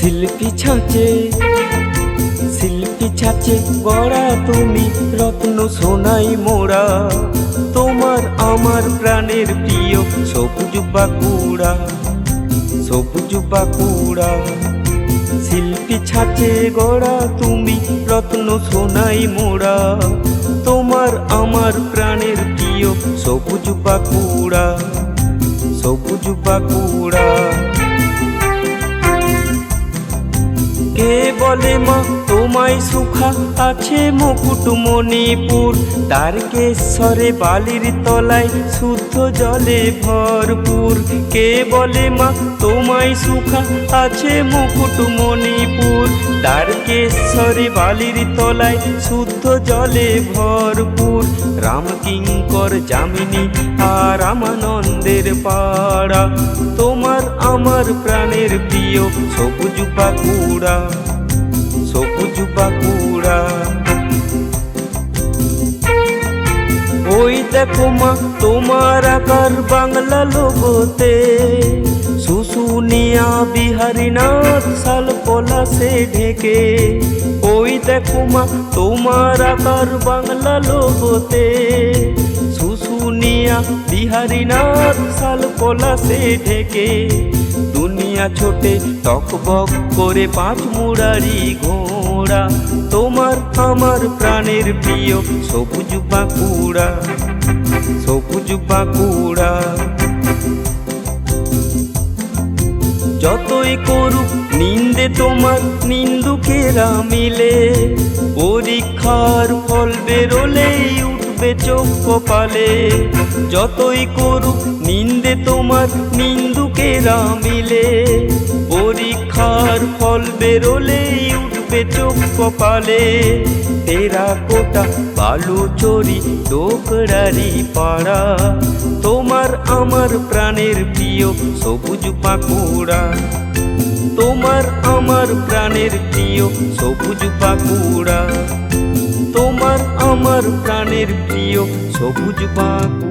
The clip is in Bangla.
শিল্পী ছাঁচে শিল্পী ছাঁচে গড়া তুমি রত্ন সোনাই মোড়া তোমার আমার প্রাণের প্রিয় সবুজ বাঁকুড়া সবুজ বাঁকুড়া। শিল্পী ছাঁচে গড়া তুমি রত্ন সোনাই মোড়া তোমার আমার প্রাণের প্রিয় সবুজ বাঁকুড়া সবুজ বাঁকুড়া। বলে মা তোমায় সুখা আছে মুকুট মণিপুর। তারকেশ্বরে বালির তলায় শুদ্ধ জলে ভরপুর। কে বলে মা, তোমায় সুখা আছে মুকুট মণিপুর? তারকেশ্বরে বালির তলায় শুদ্ধ জলে ভরপুর। রামকিঙ্কর যামিনী আর রামানন্দের পাড়া। তোমার আমার প্রাণের প্রিয় সবুজ বাঁকুড়া সবুজ বাঁকুড়া। ওই দেখো মা, তোমার আকার বাংলা লোগোতে। শুশুনিয়া বিহারীনাথ শাল পলাশে ঢেকে। ওই দেখো মা, তোমার আকার বাংলা লোগোতে। শুশুনিয়া বিহারীনাথ শাল পলাশে ঢেকে। দুনিয়া ছোটে টকবক করে পাঁচ মুড়ারি ঘোড়া। তোমার আমার প্রাণের প্রিয় সবুজ বাঁকুড়া সবুজ বাঁকুড়া। যতই করুক নিন্দে তোমার, নিন্দুকেরা মিলে, পরীক্ষার ফল বেরোলেই উঠবে চোখ কপালে। যতই করুক নিন্দে তোমার নিন্দুকেরা মিলে পরীক্ষার ফল বেরোলেই উঠবে চোখ কপালে। তেরা কোটা বালু চোরি ডোকরারি পাড়া। তোমার আমার প্রাণের প্রিয় সবুজ বাঁকুড়া তোমার আমার প্রাণের প্রিয় সবুজ তোমার আমার প্রাণের প্রিয় সবুজ বাঁকুড়া।